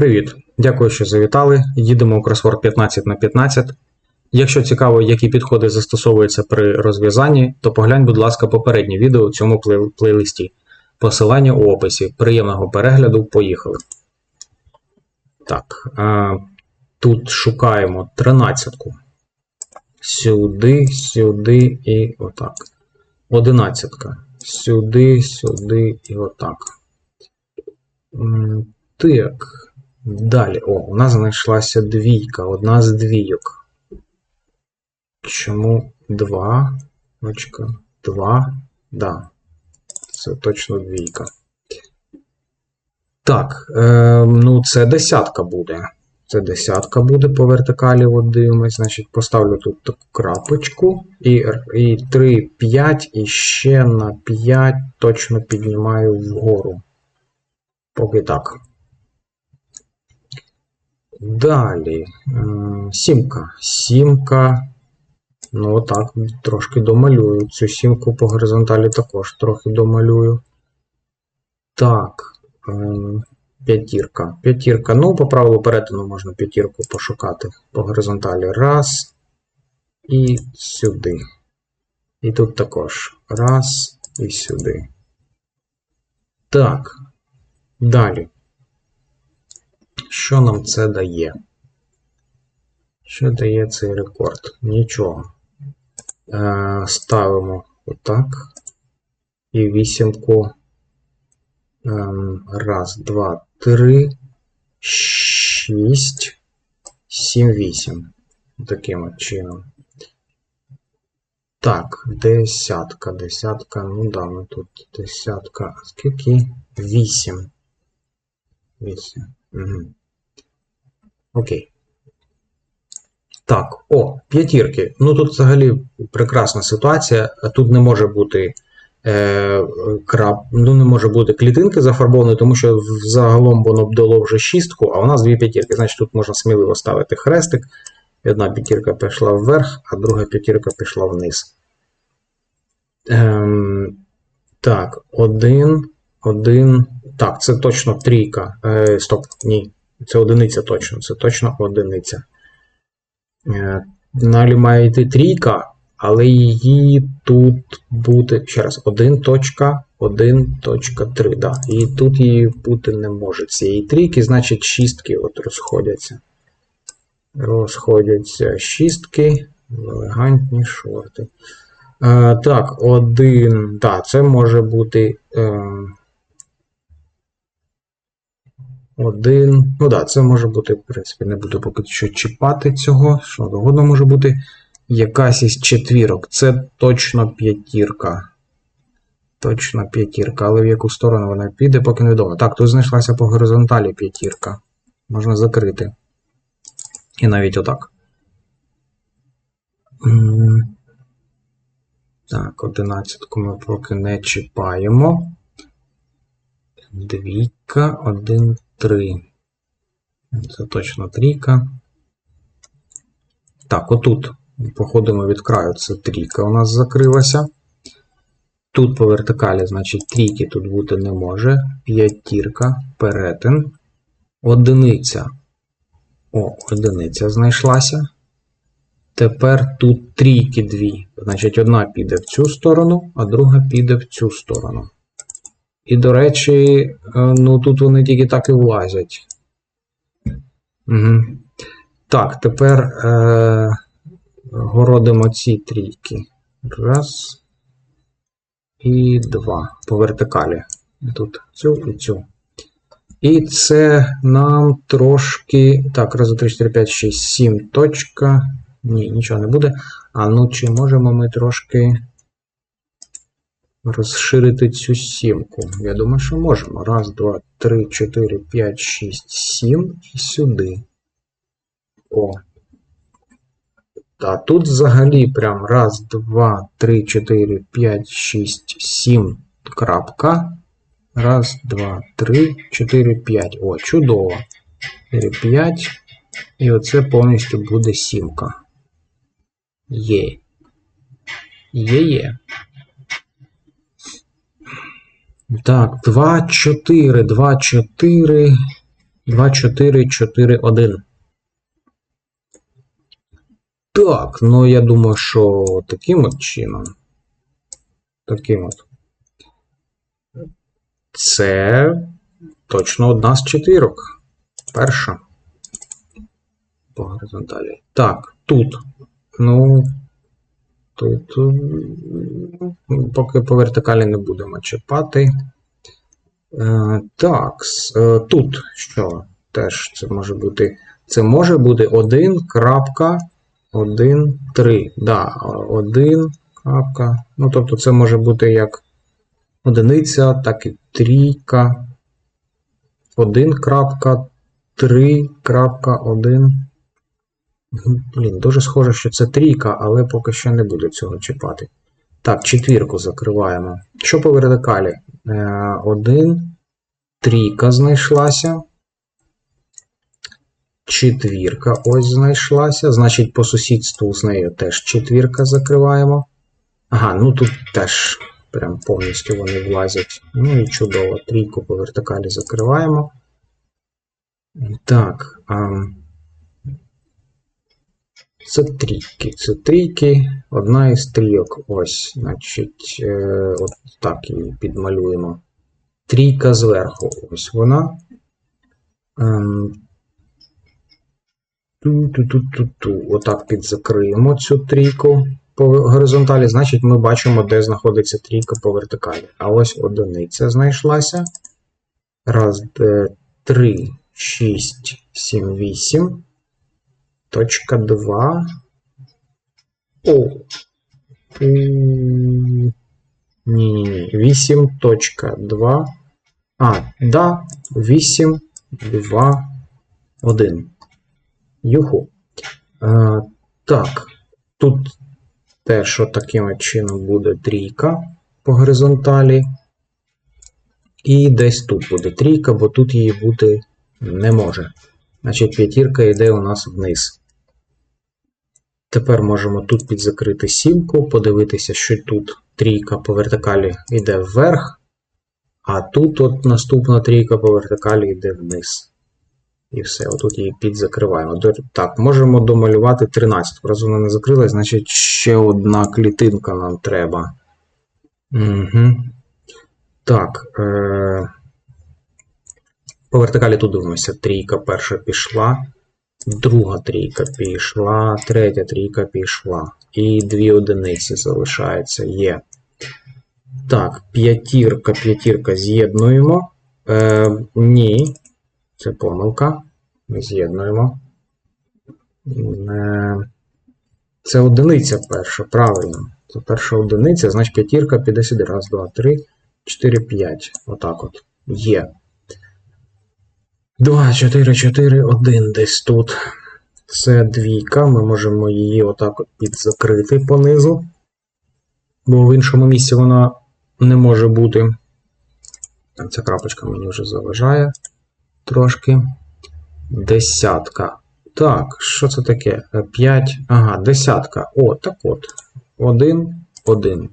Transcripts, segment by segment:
Привіт! Дякую, що завітали. Їдемо у кросворд 15 на 15. Якщо цікаво, які підходи застосовуються при розв'язанні, то поглянь, будь ласка, попереднє відео у цьому плей- плейлисті. Посилання у описі. Приємного перегляду. Поїхали. Так. А, тут шукаємо тринадцятку. Сюди, сюди і отак. Одинадцятка. Сюди, сюди і отак. Так. Далі. О, у нас знайшлася двійка, одна з двійок. Чому два? Очка. Два. Да. Це точно двійка. Так, е, ну це десятка буде. Це десятка буде по вертикалі. От дивимось. Значить, поставлю тут таку крапочку. І, і 3, 5, і ще на 5 точно піднімаю вгору. Поки так. Далі. м, Сімка. Сімка. Ну, отак, трошки домалюю. Цю сімку по горизонталі також трохи домалюю. Так. ем, П'ятірка. П'ятірка. Ну, по правилу перетину можна п'ятірку пошукати по горизонталі. Раз. І сюди. І тут також. Раз і сюди. Так. Далі. Що нам це дає? Що дає цей рекорд? Нічого. Е, ставимо отак. І вісімку. Ем, раз, два, три, шість, сім, вісім. Таким чином. Так, десятка, десятка, ну да, ну тут десятка. Скільки? Вісім. Вісім. Угу. Окей. Так, о, п'ятірки. Ну тут взагалі прекрасна ситуація. Тут не може бути е, крап, ну не може бути клітинки зафарбованої, тому що загалом воно б дало вже шістку, а у нас дві п'ятірки. Значить, тут можна сміливо ставити хрестик. Одна п'ятірка пішла вверх, а друга п'ятірка пішла вниз. Ем, так, один, один. Так, це точно трійка. Е, стоп, ні. Це одиниця точно. Це точно одиниця. Е, Далі має йти трійка, але її тут бути. Ще раз, 1.1.3. Да. І тут її бути не може. Цієї трійки, значить, шістки от розходяться. Розходяться шістки, елегантні шорти. Е, так, один. Так, це може бути. Е, один. Ну да, це може бути, в принципі, не буду поки що чіпати цього. Що догодно може бути якась із четвірок. Це точно п'ятірка. Точно п'ятірка, але в яку сторону вона піде, поки невідомо. Так, тут знайшлася по горизонталі п'ятірка. Можна закрити. І навіть отак. Так, одинадцятку ми поки не чіпаємо. Двійка, один, три. Це точно трійка. Так, отут походимо від краю. Це трійка у нас закрилася. Тут по вертикалі, значить, трійки тут бути не може. П'ятірка, перетин. Одиниця. О, одиниця знайшлася. Тепер тут трійки дві. Значить, одна піде в цю сторону, а друга піде в цю сторону. І, до речі, е, ну тут вони тільки так і влазять. Угу. Так, тепер е, городимо ці трійки. Раз. І два. По вертикалі. Тут цю і цю. І це нам трошки. Так, раз, два, три, чотири, п'ять, шість, сім. Точка. Ні, нічого не буде. А ну чи можемо ми трошки розширити цю сімку? Я думаю, що можемо. Раз, два, три, чотири, п'ять, шість, сім і сюди. О. Та тут взагалі прям раз, два, три, чотири, п'ять, шість, сім. Крапка. Раз, два, три, чотири, п'ять. О, чудово. 4, 5. І оце повністю буде сімка. Є. Є-є. Так, 2, 4, 2, 4 2, 4, 4, 1. Так, ну я думаю, що таким от чином. Таким от. Це точно одна з четвірок. Перша. По горизонталі. Так, тут. Ну. Тут. Поки по вертикалі не будемо чіпати. Е, так, е, тут що? Теж це може бути. Це може бути 1 крапка 1, 3. Да, 1 крапка. Ну, тобто це може бути як одиниця, так і трійка. 1 крапка 3 крапка 1. Блін, дуже схоже, що це трійка, але поки що не буду цього чіпати. Так, четвірку закриваємо. Що по вертикалі? Е, Один, трійка знайшлася. Четвірка ось знайшлася. Значить, по сусідству з нею теж четвірка закриваємо. Ага, ну тут теж прям повністю вони влазять. Ну і чудово. Трійку по вертикалі закриваємо. Так. А... Це трійки. Це трійки. Одна із трійок. Ось, значить, е, от так її підмалюємо. Трійка зверху. Ось вона. Ем, Ту-ту-ту-ту-ту. Отак підзакриємо цю трійку по горизонталі. Значить, ми бачимо, де знаходиться трійка по вертикалі. А ось одиниця знайшлася. Раз, де, три, шість, сім, вісім. Точка 2. О. Ні, ні, ні. 8 точка 2. А, да, 8, 2, 1. Юху. Е, так, тут теж таким чином буде трійка по горизонталі. І десь тут буде трійка, бо тут її бути не може. Значить, п'ятірка йде у нас вниз. Тепер можемо тут підзакрити сімку, подивитися, що тут трійка по вертикалі йде вверх, а тут от наступна трійка по вертикалі йде вниз. І все, отут її підзакриваємо. Так, можемо домалювати 13. Раз вона не закрилась, значить ще одна клітинка нам треба. Угу. Так. Е- по вертикалі тут дивимося. Трійка перша пішла, друга трійка пішла, третя трійка пішла. І дві одиниці залишається. Є. Так, п'ятірка, п'ятірка з'єднуємо. Е, ні, це помилка. Ми з'єднуємо. Е, це одиниця перша, правильно. Це перша одиниця, значить п'ятірка піде сюди. Раз, два, три, чотири, п'ять. Отак от. Є. 2, 4, 4, 1 десь тут. Це двійка. Ми можемо її отак от підзакрити понизу. Бо в іншому місці вона не може бути. Так, Ця крапочка мені вже заважає трошки. Десятка. Так, що це таке? 5. Ага, десятка. О, так от. 1, 1.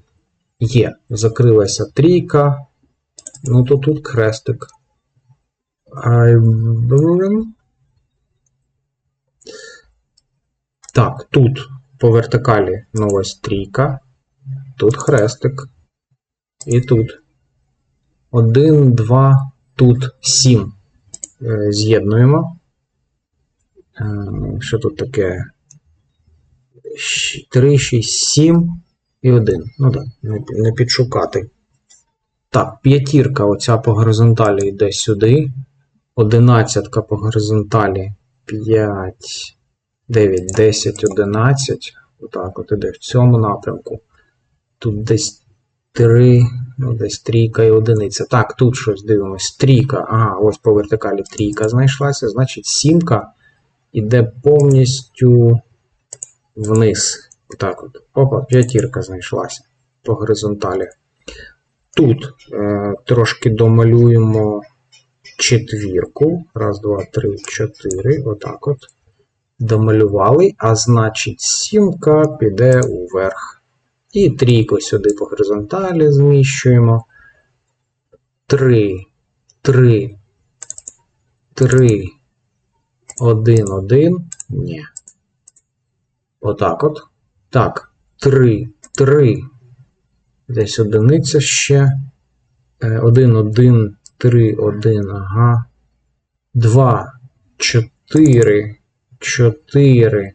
Є. Закрилася трійка. Ну, то тут хрестик. Блин. Так, тут по вертикалі ну ось трійка. Тут хрестик. І тут. Один, два, тут сім. Е, З'єднуємо. Е, Що тут таке? 3, 6, 7 і 1. Ну так, не підшукати. Так, п'ятірка оця по горизонталі йде сюди. Одинадцятка по горизонталі 5, 9, 10, 11. Отак от іде в цьому напрямку. Тут десь 3, ну десь трійка і одиниця. Так, тут щось дивимось. Трійка. Ага, ось по вертикалі трійка знайшлася. Значить, сімка іде повністю вниз. Отак от. Опа, п'ятірка знайшлася по горизонталі. Тут е, трошки домалюємо четвірку. Раз, два, три, чотири. Отак от. Домалювали, а значить, сімка піде уверх. І трійку сюди по горизонталі зміщуємо. Три, три, 3, 1, 1. Ні. Отак от. Так. 3, 3. Десь одиниця ще. 1, 1, 3, 1, ага. 2, 4, 4.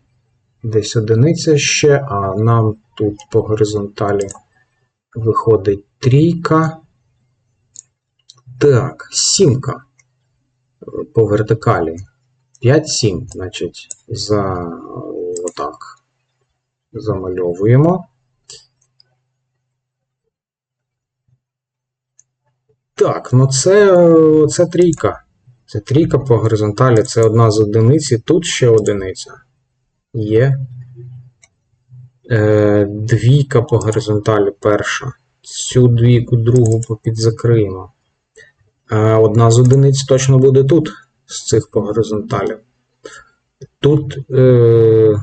Десь одиниця ще, а нам тут по горизонталі виходить трійка. Так, сімка по вертикалі. 5, 7, значить, за отак. Замальовуємо. Так, ну це, це трійка. Це трійка по горизонталі, це одна з одиниці, тут ще одиниця. Є. Е, двійка по горизонталі перша. Цю двійку другу попідзакриємо. Е, одна з одиниць точно буде тут, з цих по горизонталі. Тут. Е,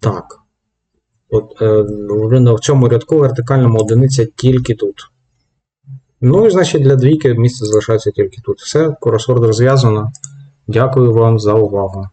так. От, е, в цьому рядку вертикальному одиниця тільки тут. Ну і значить для двійки місце залишається тільки тут. Все, кросворд розв'язано. Дякую вам за увагу.